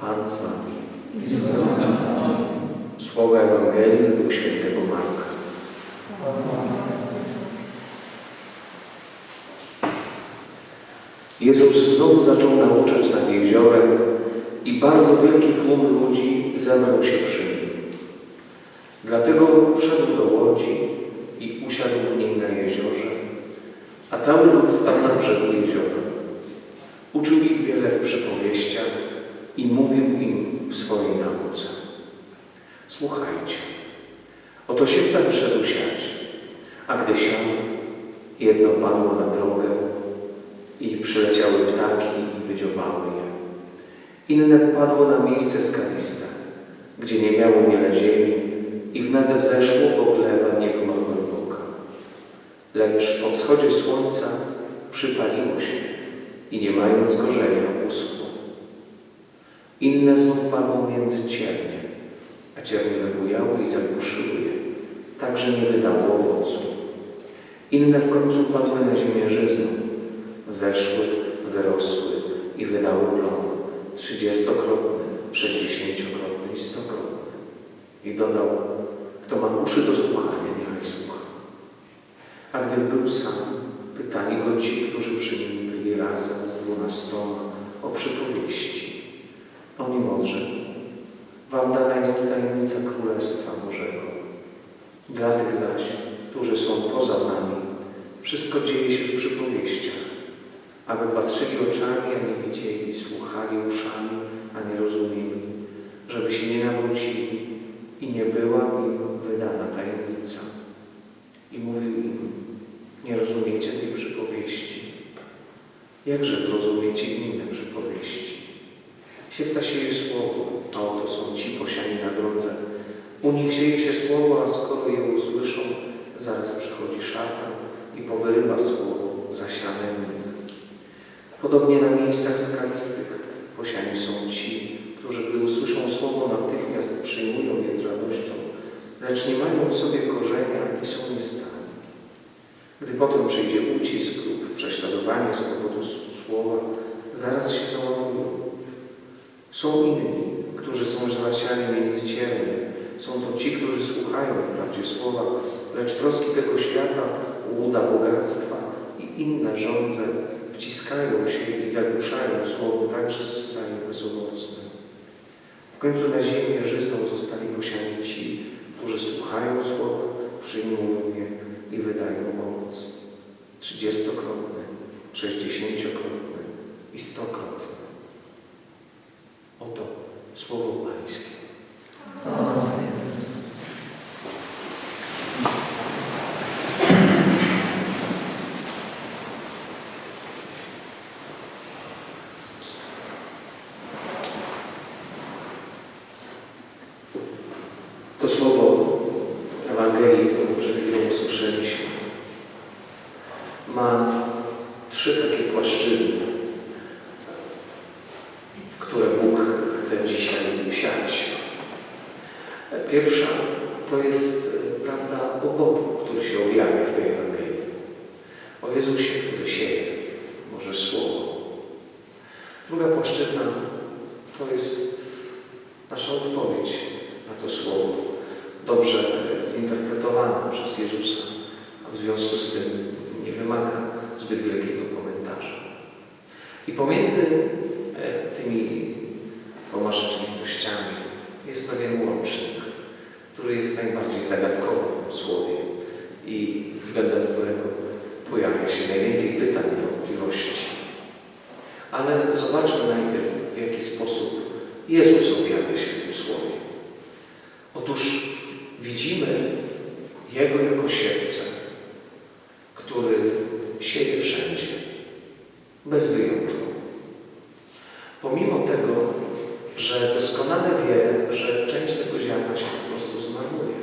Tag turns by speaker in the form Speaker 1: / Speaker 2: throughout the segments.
Speaker 1: Pan z Wami. Słowa Ewangelii według świętego Marka. Jezus znowu zaczął nauczać nad jeziorem i bardzo wielki tłum ludzi zebrał się przy nim. Dlatego wszedł do łodzi i usiadł w niej na jeziorze, a cały lud stał na brzegu jeziora. Uczył ich wiele w przypowieściach i mówił im w swojej nauce. Słuchajcie, oto siewca wyszedł siać, a gdy siał, jedno padło na drogę i przyleciały ptaki i wydziobały je. Inne padło na miejsce skaliste, gdzie nie miało wiele ziemi i wnet wzeszło, bo gleba nie była głęboka. Lecz po wschodzie słońca przypaliło się i nie mając korzenia uschło. Inne znów padło między ciernie, a ciernie wybujały i zagłuszyły je, tak że nie wydało owocu. Inne w końcu padły na ziemię żyzną, wzeszły, wyrosły i wydały plon trzydziestokrotny, sześćdziesięciokrotny i stokrotny. I dodał, kto ma uszy do słuchania, niechaj słucha. A gdy był sam, pytali go ci, którzy przy nim byli razem z dwunastoma o przypowieści. On im odrzekł, wam dana jest tajemnica Królestwa Bożego. Dla tych zaś, którzy są poza nami, wszystko dzieje się w przypowieściach, aby patrzyli oczami, a nie widzieli, słuchali uszami, a nie rozumieli, żeby się nie nawrócili i nie była im wydana tajemnica. I mówił im, nie rozumiecie tej przypowieści. Jakże zrozumiecie inne przypowieści? Siewca sieje słowo, a oto są ci posiani na drodze. U nich sieje się słowo, a skoro je usłyszą, zaraz przychodzi szatan i powyrywa słowo zasiane w nich. Podobnie na miejscach skalistych posiani są ci, którzy gdy usłyszą słowo, natychmiast przyjmują je z radością, lecz nie mają w sobie korzenia ani są niestani. Gdy potem przyjdzie ucisk lub prześladowanie z powodu słowa, zaraz się załamują. Są inni, którzy są zasiani między ciernie. Są to ci, którzy słuchają wprawdzie słowa, lecz troski tego świata, łuda bogactwa i inne żądze wciskają się i zagłuszają słowo, tak że zostaje bezowocne. W końcu na ziemię żyzną zostali posiani ci, którzy słuchają słowa, przyjmują je i wydają owoc. Trzydziestokrotny, sześćdziesięciokrotny i stokrotny. Oto słowo Pańskie. To słowo Ewangelii, którą przed chwilą usłyszeliśmy, ma trzy takie płaszczyzny, w które Bóg chce dzisiaj siać. Pierwsza to jest e, prawda o Bogu, który się objawia w tej Ewangelii. O Jezusie, który sieje, może Słowo. Druga płaszczyzna to jest nasza odpowiedź na to Słowo, dobrze zinterpretowana przez Jezusa, a w związku z tym nie wymaga zbyt wielkiego komentarza. I pomiędzy e, tymi dwoma rzeczywistościami jest pewien łącznik, który jest najbardziej zagadkowy w tym słowie i względem którego pojawia się najwięcej pytań i wątpliwości. Ale zobaczmy najpierw, w jaki sposób Jezus objawia się w tym słowie. Otóż widzimy Jego jako siewcę, który sieje wszędzie, bez wyjątku. Pomimo tego, że doskonale wie, że część tego ziarna się zmarnuje.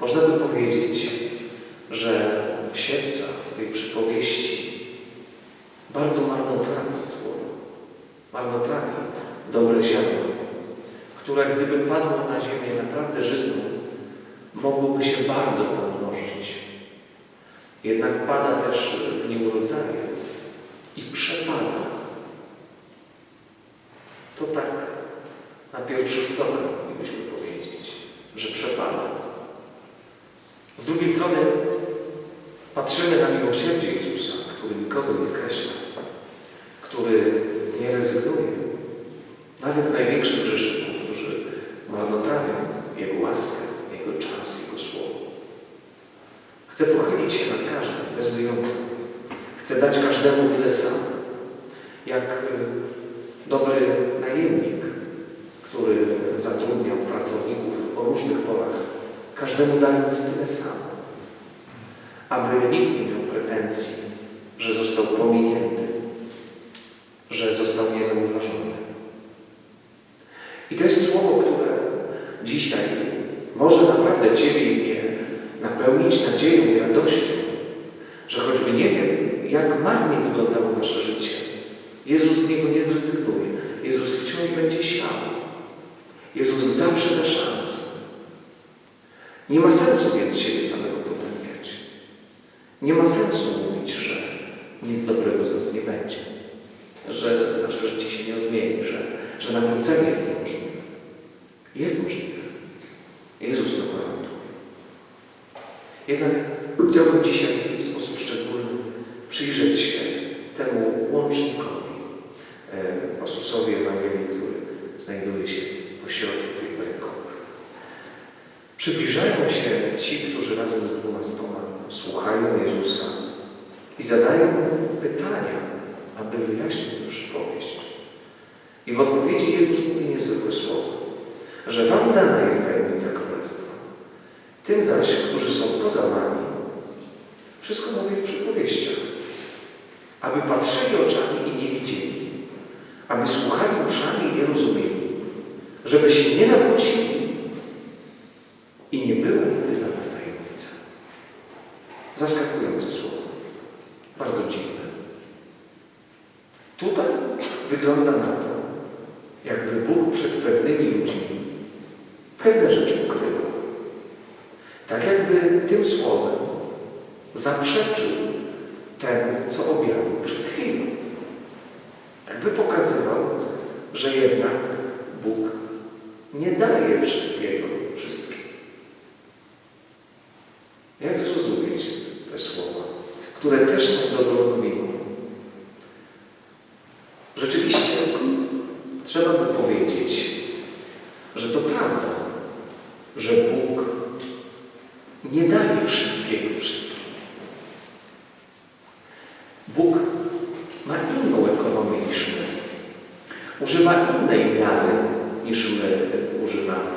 Speaker 1: Można by powiedzieć, że siewca w tej przypowieści bardzo marnotrawi słowo, marnotrawi dobre ziarno, które gdyby padło na ziemię naprawdę żyzną, mogłoby się bardzo pomnożyć. Jednak pada też w nim rodzaje i przepada. to tak na pierwszy rzut oka moglibyśmy powiedzieć, że przepada. Z drugiej strony patrzymy na miłosierdzie Jezusa, który nikogo nie skreśla, który nie rezygnuje, nawet z największych grzeszników, którzy marnotrawią Jego łaskę, Jego czas, Jego słowo. Chce pochylić się nad każdym, bez wyjątku. Chce dać każdemu tyle samo, jak y, dobry najemnik, który zatrudniał pracowników o różnych porach, każdemu dając tyle samo, aby nikt nie miał pretensji, że został pominięty, że został niezauważony. I to jest słowo, które dzisiaj może naprawdę Ciebie i mnie napełnić nadzieją i radością, że choćby nie wiem, jak marnie wyglądało nasze życie, Jezus z niego nie zrezygnuje. Jezus wciąż będzie siał. Jezus zawsze da szansę. Nie ma sensu więc siebie samego potępiać. Nie ma sensu mówić, że nic dobrego z nas nie będzie. Że nasze życie się nie odmieni, że, że nawrócenie jest niemożliwe. Jest możliwe. Jezus to gwarantuje. Jednak chciałbym dzisiaj w sposób szczególny przyjrzeć się temu łącznikowi, e, pasusowi Ewangelii, który znajduje się pośrodku tej brekowy. Przybliżają się ci, którzy razem z dwunastoma słuchają Jezusa i zadają mu pytania, aby wyjaśnić tę przypowieść. I w odpowiedzi Jezus mówi niezwykłe słowo, że wam dana jest tajemnica Królestwa. Tym zaś, którzy są poza wami, wszystko mówię w przypowieściach, aby patrzyli oczami i nie widzieli, aby słuchali uszami i nie rozumieli, żeby się nie nawrócili i nie była im wydana tajemnica. Zaskakujące słowo. Bardzo dziwne. Tutaj wygląda na to, jakby Bóg przed pewnymi ludźmi pewne rzeczy ukrywał. Tak jakby tym słowem zaprzeczył temu, co objawił przed chwilą. Jakby pokazywał, że jednak Bóg nie daje wszystkiego wszystkim. Jak zrozumieć te słowa, które też są dobrą nowiną? Rzeczywiście trzeba by powiedzieć, że to prawda, że Bóg nie daje wszystkiego wszystkim. Bóg ma inną ekonomię niż my. Używa innej miary niż my używamy.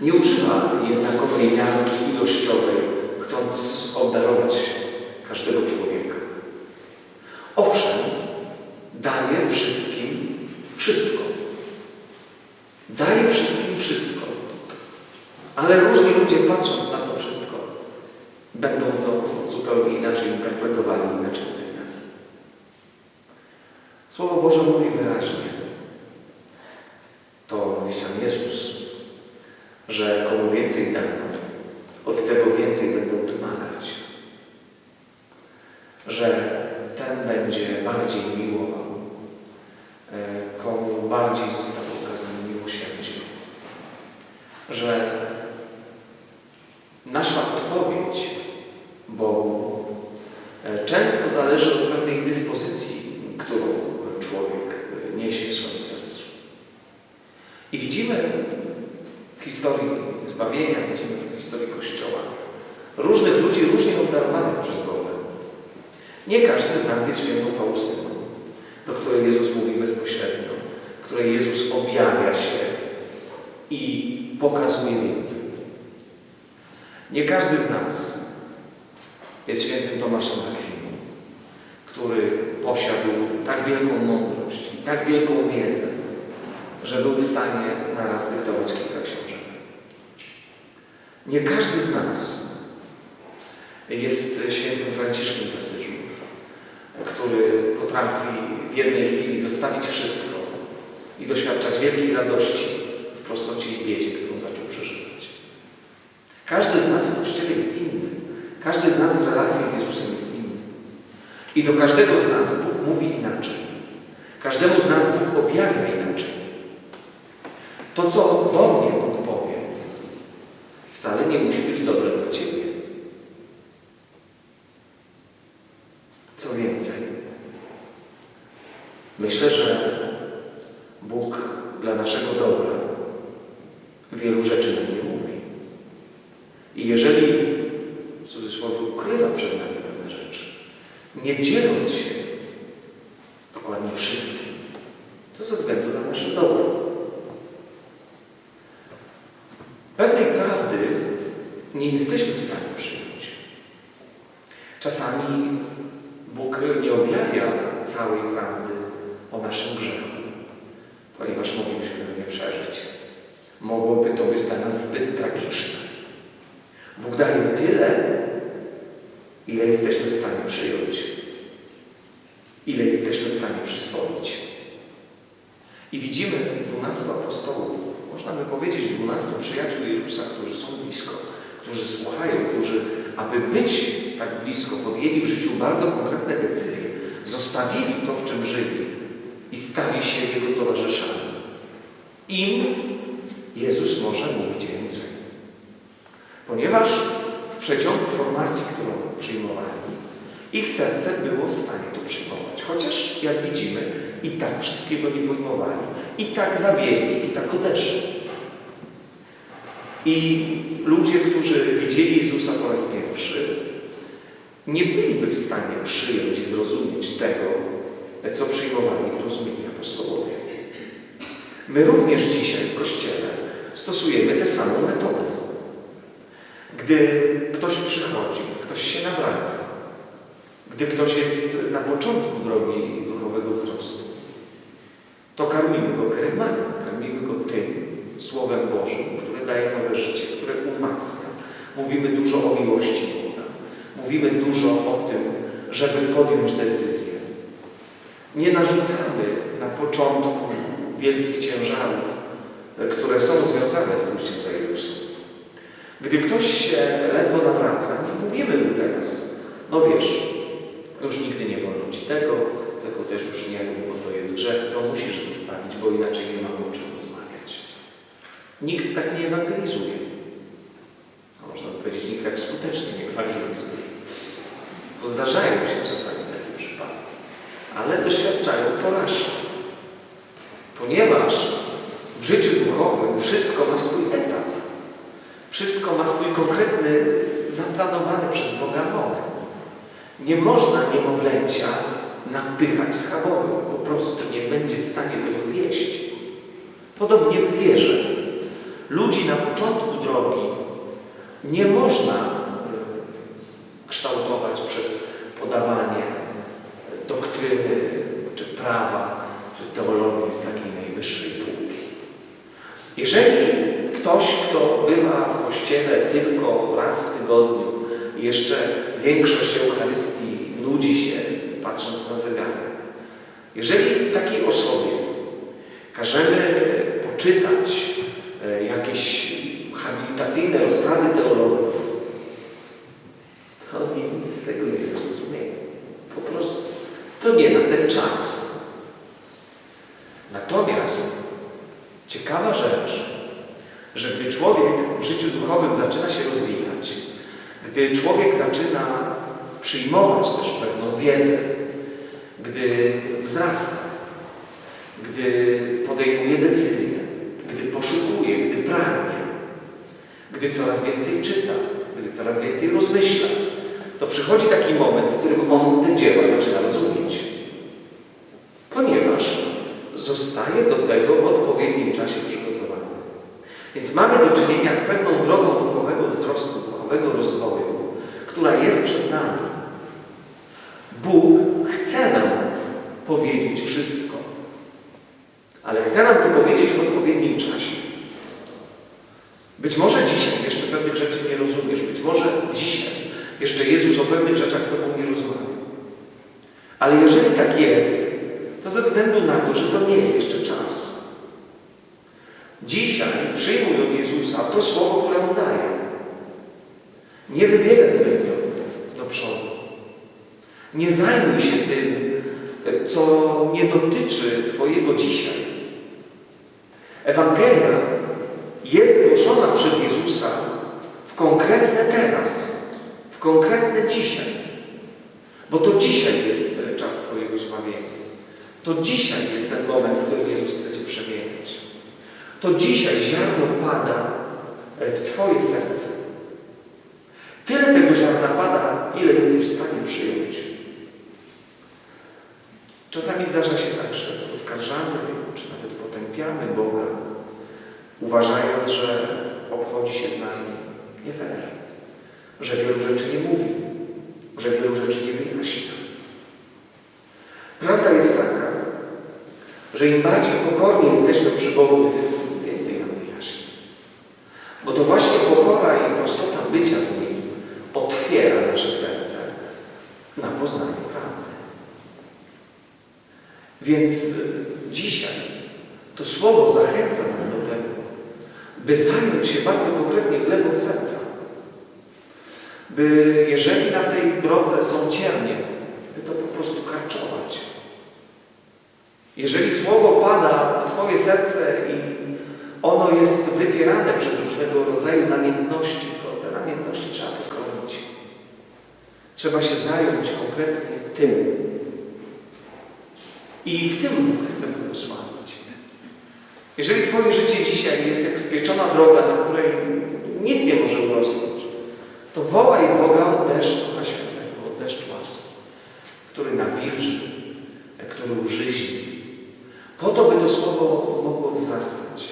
Speaker 1: Nie używa jednakowej miarki ilościowej, chcąc obdarować każdego człowieka. Owszem, daje wszystkim wszystko. Daje wszystkim wszystko. Ale różni ludzie patrząc na to wszystko, będą to zupełnie inaczej interpretowali, inaczej oceniali. Słowo Boże mówi wyraźnie, to mówi sam Jezus, że komu więcej dano, od tego więcej będą wymagać. Że ten będzie bardziej miłował, e, komu bardziej został okazany miłosierdzie. Że nasza odpowiedź Bogu e, często zależy od pewnej dyspozycji, którą człowiek e, niesie w swoim sercu. I widzimy w historii zbawienia, widzimy w historii Kościoła różnych ludzi, różnie obdarowanych przez Boga. Nie każdy z nas jest świętą Faustyną, do której Jezus mówi bezpośrednio, której Jezus objawia się i pokazuje więcej. Nie każdy z nas jest świętym Tomaszem Zakwiną, który posiadł tak wielką mądrość i tak wielką wiedzę, że był w stanie naraz dyktować kilka książek. Nie każdy z nas jest świętym Franciszkiem z Asyżu, który potrafi w jednej chwili zostawić wszystko i doświadczać wielkiej radości w prostocie i biedzie, którą zaczął przeżywać. Każdy z nas w Kościele jest inny. Każdy z nas w relacji z Jezusem jest inny. I do każdego z nas Bóg mówi inaczej. Każdemu z nas Bóg objawia inaczej. To, co do mnie Bóg powie, wcale nie musi być dobre dla Ciebie. Co więcej, myślę, że Bóg dla naszego dobra wielu rzeczy nam nie mówi. I jeżeli, w cudzysłowie, ukrywa przed nami pewne rzeczy, nie dzieląc się dokładnie wszystkim, to ze względu na nasze dobro. Pewnej prawdy nie jesteśmy w stanie przyjąć. Czasami Bóg nie objawia całej prawdy o naszym grzechu, ponieważ moglibyśmy tego nie przeżyć. Mogłoby to być dla nas zbyt tragiczne. Bóg daje tyle, ile jesteśmy w stanie przyjąć, ile jesteśmy w stanie przyswoić. I widzimy dwunastu apostołów, można by powiedzieć dwunastu przyjaciół Jezusa, którzy są blisko, którzy słuchają, którzy, aby być tak blisko, podjęli w życiu bardzo konkretne decyzje, zostawili to, w czym żyli i stali się Jego towarzyszami. Im Jezus może mówić więcej. Ponieważ w przeciągu formacji, którą przyjmowali, ich serce było w stanie to przyjmować. Chociaż, jak widzimy, i tak wszystkiego nie pojmowali, i tak zawiedli, i tak odeszli. I ludzie, którzy widzieli Jezusa po raz pierwszy, nie byliby w stanie przyjąć i zrozumieć tego, co przyjmowali i rozumieli apostołowie. My również dzisiaj w Kościele stosujemy tę samą metodę. Gdy ktoś przychodzi, ktoś się nawraca, gdy ktoś jest na początku drogi duchowego wzrostu, to karmimy go kerygmatem, karmimy go tym Słowem Bożym, które daje nowe życie, które umacnia. Mówimy dużo o miłości Boga. Mówimy dużo o tym, żeby podjąć decyzję. Nie narzucamy na początku wielkich ciężarów, które są związane z pójściem za Jezusem. Gdy ktoś się ledwo nawraca, nie mówimy mu teraz, no wiesz, już nigdy nie wolno Ci tego, tego też już nie mów, bo to jest grzech, to musisz zostawić, bo inaczej nie mamy o czym rozmawiać. Nikt tak nie ewangelizuje. Można powiedzieć, nikt tak skutecznie nie ewangelizuje. Bo zdarzają się czasami ale doświadczają porażki. Ponieważ w życiu duchowym wszystko ma swój etap. Wszystko ma swój konkretny, zaplanowany przez Boga moment. Nie można niemowlęcia napychać schabowym. Po prostu nie będzie w stanie tego zjeść. Podobnie w wierze. Ludzi na początku drogi nie można teologii jest takiej najwyższej półki. Jeżeli ktoś, kto bywa w kościele tylko raz w tygodniu, jeszcze większość Eucharystii nudzi się, patrząc na zegarek. Jeżeli takiej osobie każemy poczytać e, jakieś habilitacyjne rozprawy teologów, to oni nic z tego nie zrozumieją. Po prostu. To nie na ten czas. Natomiast ciekawa rzecz, że gdy człowiek w życiu duchowym zaczyna się rozwijać, gdy człowiek zaczyna przyjmować też pewną wiedzę, gdy wzrasta, gdy podejmuje decyzje, gdy poszukuje, gdy pragnie, gdy coraz więcej czyta, gdy coraz więcej rozmyśla, to przychodzi taki moment, w którym on te dzieła zaczyna rozumieć. Ponieważ zostaje do tego w odpowiednim czasie przygotowany. Więc do czynienia z pewną drogą duchowego wzrostu, duchowego rozwoju, która jest przed nami. Bóg chce nam powiedzieć wszystko, ale chce nam to powiedzieć w odpowiednim czasie. Być może dzisiaj jeszcze pewnych rzeczy nie rozumiesz, być może dzisiaj jeszcze Jezus o pewnych rzeczach z Tobą nie rozmawia. Ale jeżeli tak jest, to ze względu na to, że to nie jest jeszcze czas. Dzisiaj przyjmuj od Jezusa to słowo, które Mu daje. Nie wybiegaj zbytnio do przodu. Nie zajmuj się tym, co nie dotyczy Twojego dzisiaj. Ewangelia jest głoszona przez W konkretne teraz, w konkretne dzisiaj. Bo to dzisiaj jest czas Twojego zbawienia. To dzisiaj jest ten moment, w którym Jezus chce Cię przemienić. To dzisiaj ziarno pada w Twoje serce. Tyle tego ziarna pada, ile jesteś w stanie przyjąć. Czasami zdarza się tak, że oskarżamy, czy nawet potępiamy Boga, uważając, że obchodzi się z nami nie fair, że wielu rzeczy nie mówi, że wielu rzeczy nie wyjaśnia. Prawda jest taka, że im bardziej pokorni jesteśmy przy Bogu, tym więcej nam wyjaśni. Bo to właśnie pokora i prostota bycia z Nim otwiera nasze serce na poznanie prawdy. Więc y, dzisiaj to Słowo zachęca nas do by zająć się bardzo konkretnie glebą serca. By jeżeli na tej drodze są ciernie, by to po prostu karczować. Jeżeli Słowo pada w Twoje serce i ono jest wypierane przez różnego rodzaju namiętności, to te namiętności trzeba poskromić. Trzeba się zająć konkretnie tym. I w tym chcę błogosławić. Jeżeli Twoje życie dzisiaj jest jak spieczona droga, na której nic nie może urosnąć, to wołaj Boga o deszcz Ducha Świętego, o deszcz łaski, który nawilży, który użyźni, po to, by to Słowo mogło wzrastać.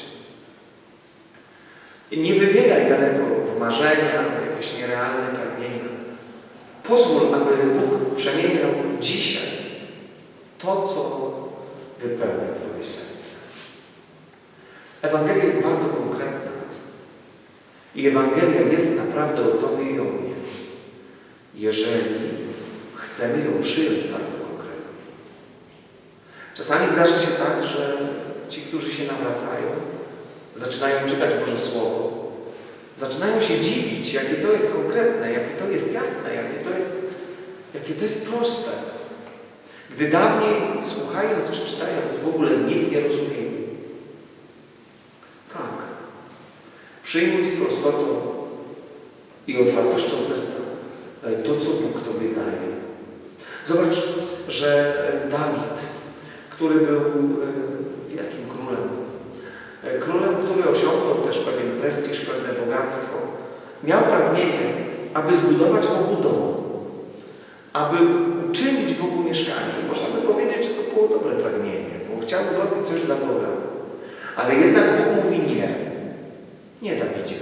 Speaker 1: I nie wybiegaj daleko w marzenia, w jakieś nierealne pragnienia. Pozwól, aby Bóg przemieniał dzisiaj to, co wypełnia Twoje serce. Ewangelia jest bardzo konkretna. I Ewangelia jest naprawdę o Tobie i o mnie. Jeżeli chcemy ją przyjąć bardzo konkretnie. Czasami zdarza się tak, że ci, którzy się nawracają, zaczynają czytać Boże Słowo, zaczynają się dziwić, jakie to jest konkretne, jakie to jest jasne, jakie to jest, jakie to jest proste. Gdy dawniej, słuchając czy czytając, w ogóle nic nie rozumieli. Tak. Przyjmuj z prostotą i otwartością serca to, co Bóg Tobie daje. Zobacz, że Dawid, który był wielkim królem, królem, który osiągnął też pewien prestiż, pewne bogactwo, miał pragnienie, aby zbudować Bogu dom, aby uczynić Bogu mieszkanie. Można by powiedzieć, że to było dobre pragnienie, bo chciał zrobić coś dla Boga. Ale jednak Bóg mówi nie. Nie, Dawidzie.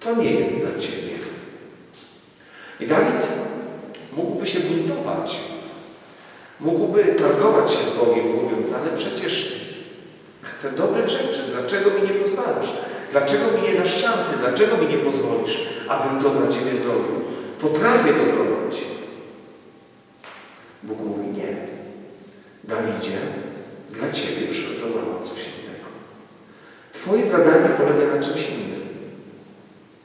Speaker 1: To nie jest dla Ciebie. I Dawid mógłby się buntować. Mógłby targować się z Bogiem, mówiąc, ale przecież chcę dobrych rzeczy. Dlaczego mi nie pozwalasz? Dlaczego mi nie dasz szansy? Dlaczego mi nie pozwolisz, abym to dla Ciebie zrobił? Potrafię to zrobić. Bóg mówi nie. Dawidzie, dla Ciebie przygotowałam coś innego. Twoje zadanie polega na czymś innym.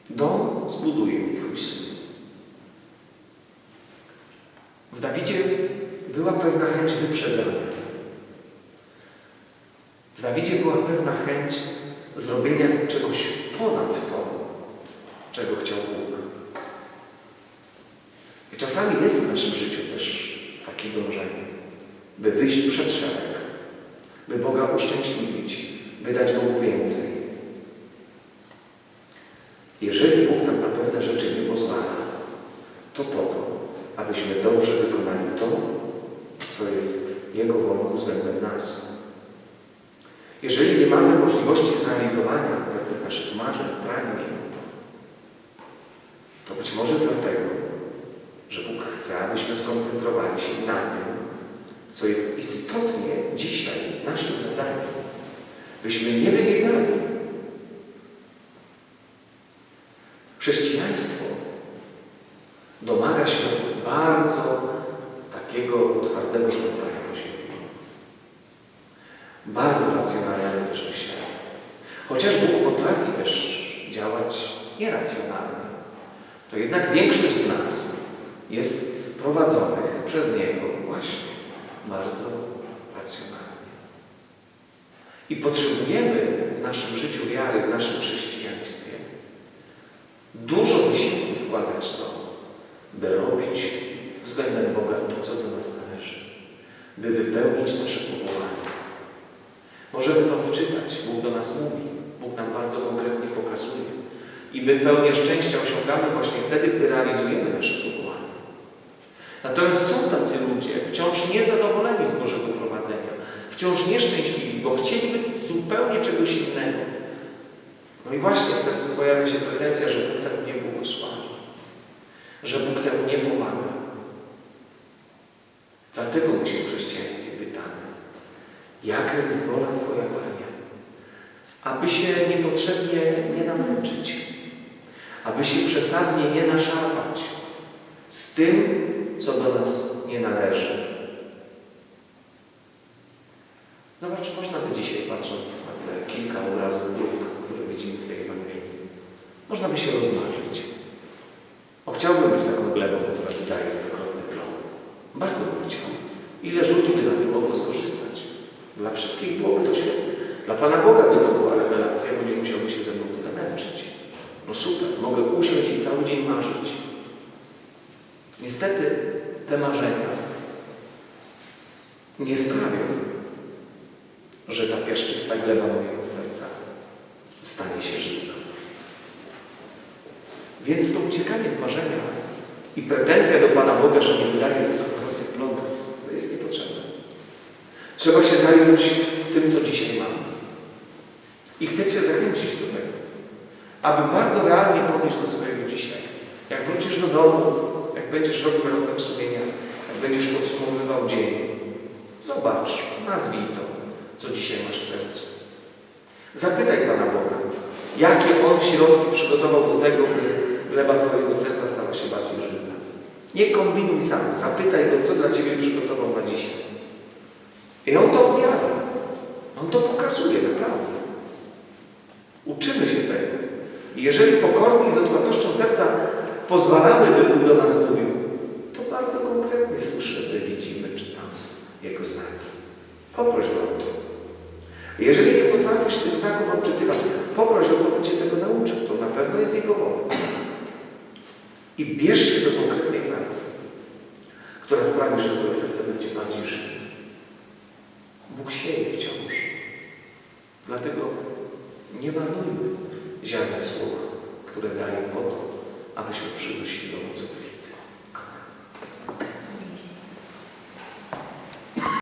Speaker 1: Dom zbuduje mi Twój syn. W Dawidzie była pewna chęć wyprzedzenia. W Dawidzie była pewna chęć zrobienia czegoś ponad to, czego chciał Bóg. I czasami jest w naszym życiu też takie dążenie, by wyjść przed szereg, by Boga uszczęśliwić, by dać Bogu więcej. Jeżeli Bóg nam na pewne rzeczy nie pozwala, to po to, abyśmy dobrze wykonali to, co jest Jego wolą względem nas. Jeżeli nie mamy możliwości zrealizowania pewnych naszych marzeń, pragnień, to być może dlatego, że Bóg chce, abyśmy skoncentrowali się na tym, co jest istotnie dzisiaj naszym zadaniem. Byśmy nie wybiegali. Chrześcijaństwo domaga się bardzo takiego twardego stąpania po ziemi. Bardzo racjonalne też myślenie. Chociaż Bóg potrafi też działać nieracjonalnie, to jednak większość z nas jest prowadzonych przez Niego właśnie bardzo racjonalnie. I potrzebujemy w naszym życiu wiary, w naszym chrześcijaństwie dużo wysiłku wkładać w to, by robić względem Boga to, co do nas należy, by wypełnić nasze powołanie. Możemy to odczytać, Bóg do nas mówi, Bóg nam bardzo konkretnie pokazuje. I my pełnię szczęścia osiągamy właśnie wtedy, gdy realizujemy nasze powołanie. Natomiast są tacy ludzie, wciąż niezadowoleni z Bożego prowadzenia, wciąż nieszczęśliwi, bo chcieliby zupełnie czegoś innego. No i właśnie w sercu pojawia się pretensja, że Bóg temu nie błogosławi, że Bóg temu nie pomaga. Dlatego my się w chrześcijaństwie pytamy, jaka jest wola Twoja, Panie? Aby się niepotrzebnie nie namęczyć, aby się przesadnie nie naszarpać z tym, co do nas nie należy. Zobacz, można by dzisiaj, patrząc na te kilka obrazów dróg, które widzimy w tej Ewangelii, można by się rozmarzyć. O, chciałbym być taką glebą, która wydaje stokrotny plon. Bardzo bym chciał. Ileż ludzi by na tym mogło skorzystać? Dla wszystkich byłoby to świetne. Dla Pana Boga by to była rewelacja, bo nie musiałby się ze mną tyle męczyć. No super, mogę usiąść i cały dzień marzyć. Niestety te marzenia nie sprawią, że ta piaszczysta gleba mojego serca stanie się żyzna. Więc to uciekanie w marzenia i pretensja do Pana Boga, że nie wydaje z samochodnych plonów, to jest niepotrzebne. Trzeba się zająć tym, co dzisiaj mamy. I chcę Cię zachęcić do tego, aby bardzo realnie podejść do swojego dzisiaj. Jak wrócisz do domu, jak będziesz robił rachunek sumienia, jak będziesz podsumowywał dzień, zobacz, nazwij to, co dzisiaj masz w sercu. Zapytaj Pana Boga, jakie On środki przygotował do tego, by gleba Twojego serca stała się bardziej żyzna. Nie kombinuj sam, zapytaj Go, co dla Ciebie przygotował na dzisiaj. I On to objawia. On to pokazuje, naprawdę. Uczymy się tego. I jeżeli pokornie i z otwartością serca pozwalamy, by Bóg do nas mówił, to bardzo konkretnie słyszymy, widzimy, czytamy Jego znaki. Poproś Go o to. Jeżeli nie potrafisz tych znaków odczytywać, poproś o to, by Cię tego nauczył. To na pewno jest Jego wola. I bierz się do konkretnej pracy, która sprawi, że Twoje serce będzie bardziej żyzne. Bóg sieje wciąż. Dlatego nie marnujmy ziarna słowa, które daje po to, abyśmy przynosili owoców